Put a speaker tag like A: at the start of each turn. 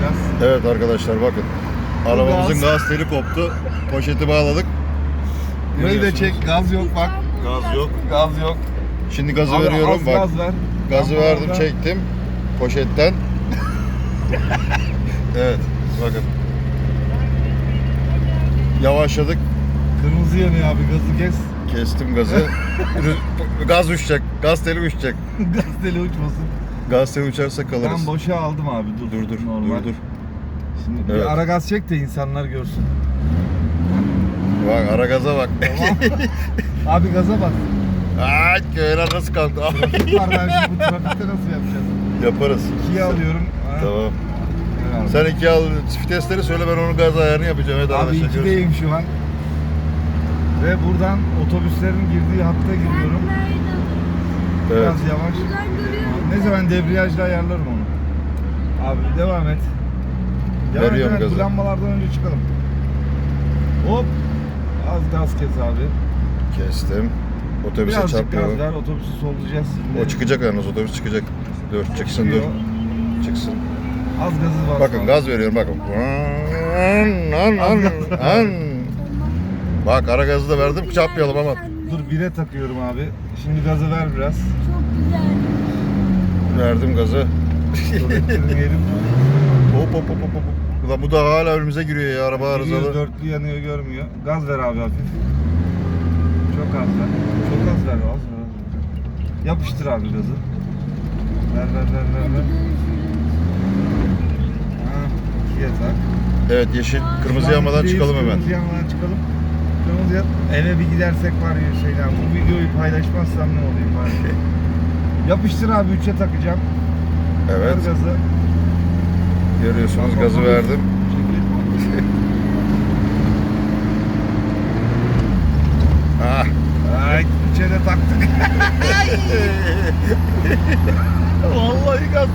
A: biraz.
B: Evet arkadaşlar bakın. Arabamızın
A: gaz.
B: gaz teli koptu. Poşeti bağladık.
A: Burayı da çek. Gaz yok bak.
B: Gaz yok.
A: Gaz yok.
B: Şimdi gazı
A: Abi
B: veriyorum bak.
A: Gaz ver.
B: Gazı
A: Tam
B: verdim,
A: orada.
B: çektim poşetten. evet, bakın. Yavaşladık,
A: Kırmızı yanıyor abi gazı kes.
B: kestim gazı. Gaz uçacak, gaz teli uçacak.
A: gaz teli uçmasın.
B: Gaz teli uçarsa kalırız.
A: Ben boşa aldım abi dur.
B: Dur dur,
A: Normal.
B: dur dur.
A: Şimdi
B: Evet.
A: bir ara gaz çek de insanlar görsün.
B: Bak ara gaza bak.
A: Tamam. abi gaza bak.
B: Ay köyler nasıl kalktı?
A: Trafik var ben bu trafikte nasıl yapacağız?
B: Yaparız.
A: İkiye alıyorum. Ha.
B: Tamam.
A: Evet.
B: Sen iki al vitesleri söyle ben onun gaz ayarını yapacağım. Evet
A: Abi
B: arkadaşlar, görüşürüz.
A: ikideyim şu an. Ve buradan otobüslerin girdiği hatta giriyorum.
B: Evet.
A: Biraz yavaş. Neyse ben debriyajla ayarlarım onu. Abi devam et. Devam
B: Veriyorum
A: et,
B: gazı.
A: Bu lambalardan önce çıkalım. Hop. Az gaz kes abi.
B: Kestim. Otobüse
A: Birazcık gaz ver. Otobüsü sollayacağız.
B: O çıkacak yalnız otobüs çıkacak. Dur çıksın dur.
A: Çıkıyor.
B: Çıksın.
A: Az gazı var.
B: Bakın gaz veriyorum bakın. An, an, an. Bak ara gazı da verdim çarpmayalım ama.
A: Dur bire takıyorum abi. Şimdi gazı ver biraz.
C: Çok güzel.
B: Verdim
A: ettirmeyelim.
B: Hop hop hop hop. hop. Ulan bu da hala önümüze giriyor ya araba arızalı.
A: dörtlü yanıyor görmüyor. Gaz ver abi hafif. Çok az ver. Çok az ver. Az ver. Yapıştır abi gazı. Ver ver ver ver ver. Ha, ikiye tak.
B: Evet yeşil kırmızı yanmadan çıkalım hemen.
A: Kırmızı yanmadan çıkalım. Kırmızı yan... Eve bir gidersek var ya şeyden bu videoyu paylaşmazsam ne olayım var. Yapıştır abi üçe takacağım. Ver
B: Evet
A: gazı.
B: görüyorsunuz
A: Bak,
B: gazı verdim. Ah.
A: Ay de taktık. Vallahi gaz.